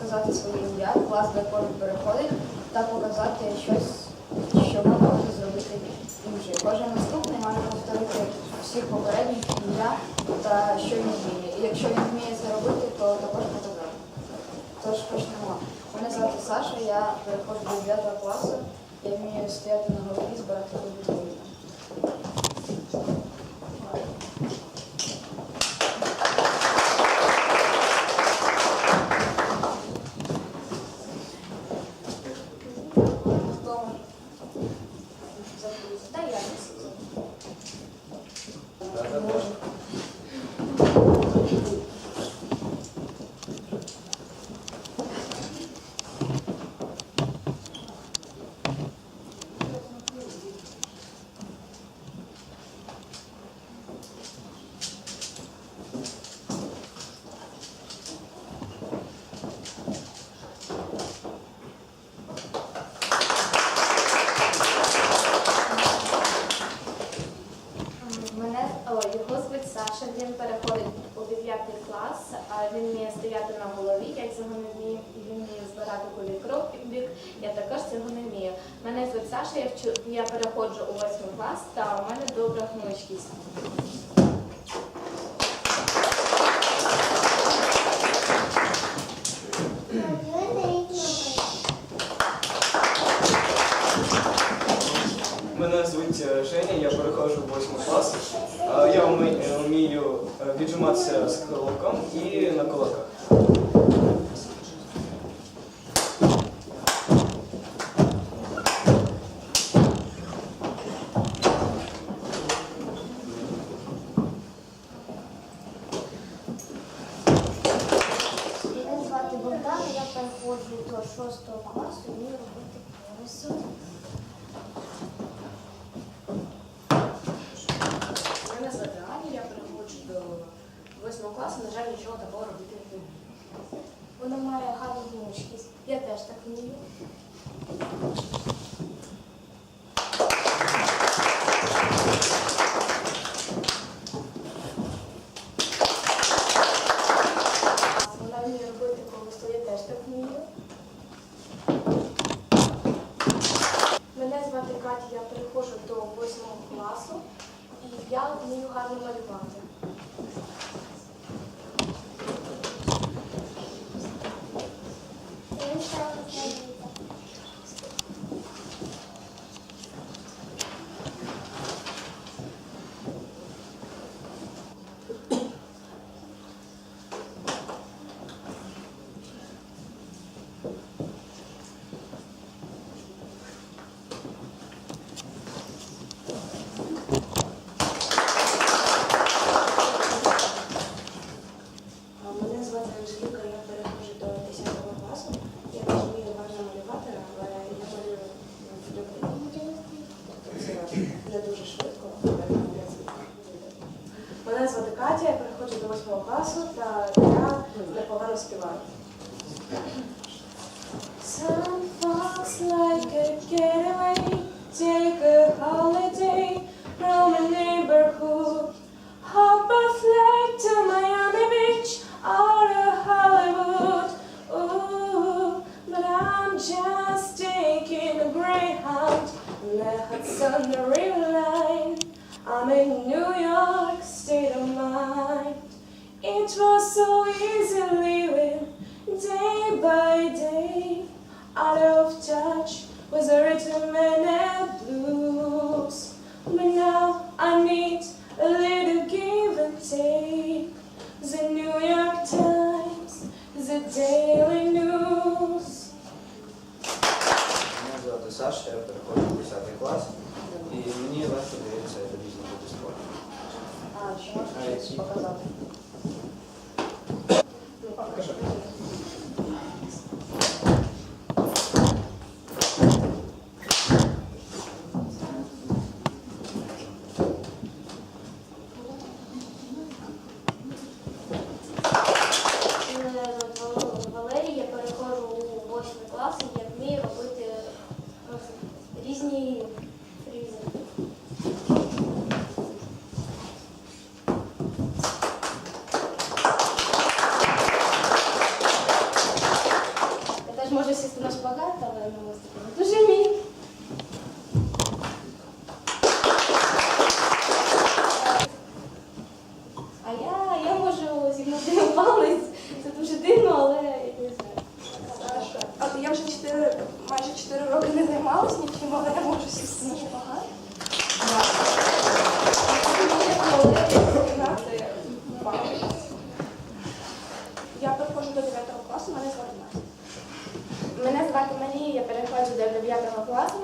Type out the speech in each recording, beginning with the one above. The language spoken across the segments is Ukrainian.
сказати своє ім'я, клас до якого переходить, та показати щось, що ми можемо зробити інше. Кожен наступний має повторити всіх попередніх ім'я та що він вміє. І якщо він вміє це робити, то також показати. Тож почнемо. Мене звати Саша, я переходжу до 9 класу. Я вмію стояти на голові, збирати відповідно. Хто може? Запустити? Та я не можу. Мене о, його звуть Саша. Він переходить у 9 клас. Він вміє стояти на голові, я цього не вмію. Він вміє збирати кулі кров і бік. Я також цього не вмію. Мене звуть Саша, я вчу, я переходжу у восьмий клас, та у мене добра гнучкість. Мене звуть е, Женя, я переходжу в 8 клас. Е, Я е, вмію віджиматися з кулаком і на кулаках. Мене звати Богдан, я переходжу до 6 класу і вмію робити колесо. Мене звати Аня, я переходжу до восьмого класу, на жаль, нічого такого робити не вмію. Вона має гарну гнучкість. Я теж так вмію. Вона вміє робити колесо, я теж так вмію. Мене звати Катя, я переходжу до 8 класу і я вмію гарно малювати. Я стала знайомитися. А Мене звати Анжеліка, я переходжу до 10 класу. Я теж вмію гарно малювати, але я малюю люблю. Це не дуже швидко, Мене звати Катя, я переходжу до восьмого класу, та я непогано співаю. Some folks like a getaway, take a Line. I'm in New York, state of mind. It was so easy living day by day, out of touch Саша, я переходжу в 10 клас і мені легко дається різні види спорту. А, чи можеш щось показати? Покажи. Мене звати Валерій, я переходжу у 8 клас, і я вмію робити е, різні ніколи не займалась нічим, але я можу сісти на шпагат. Я приходжу до 9 класу, мене звати Настя. Мене звати Марія, я переходжу до 9 класу.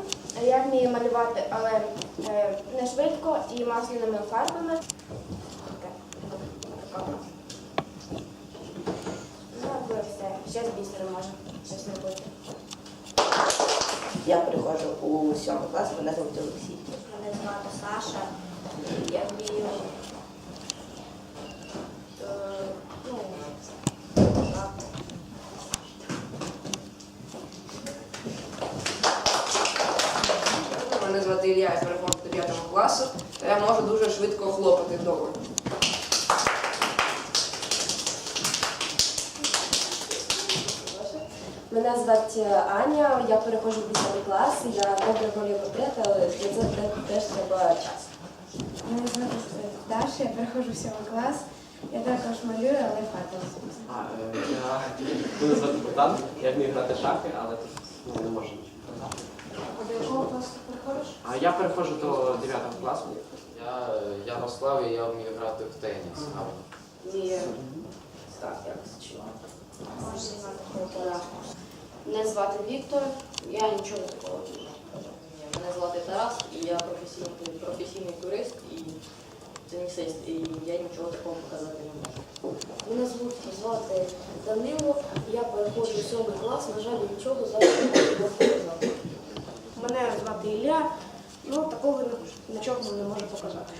Я вмію малювати, але е, не швидко і масляними фарбами. Ну, або все. Щось бісером може, щось не буде. Я приходжу у сьомий клас, мене звуть Олексій. Мене звати Саша. Я вмію. е, Ну. Мене звати Ілля, я переходжу до 9 класу, та я можу дуже швидко хлопати вдома. Мене звати Аня, я переходжу в 10 клас, я добре малюю портрети, але для цього теж треба час. Мене звати Даша, я переходжу в сьомий клас. Я також малюю, але фарбами. А, е, мене звати Богдан, я вмію грати шахи, але тут ну, не можу нічого грати. А до якого класу переходиш? А я переходжу до 9 класу. Я Ярослав і я вмію грати в теніс. Так, як чого. Мене звати Віктор, я нічого такого не можу. Мене звати Тарас, і я професійний, професійний турист і тенісист, і я нічого такого показати не можу. Мене звуть звати Данило, я переходжу в сьомий клас, на жаль, нічого зараз не можу показати. Мене звати Ілля, ну такого нічого не можу показати.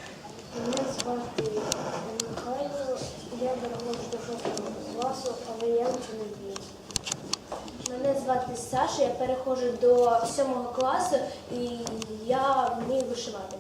Мене звати Михайло. Я переходжу до шостого класу, але я нічого не вмію. Мене звати Саша, я переходжу до сьомого класу і я вмію вишивати.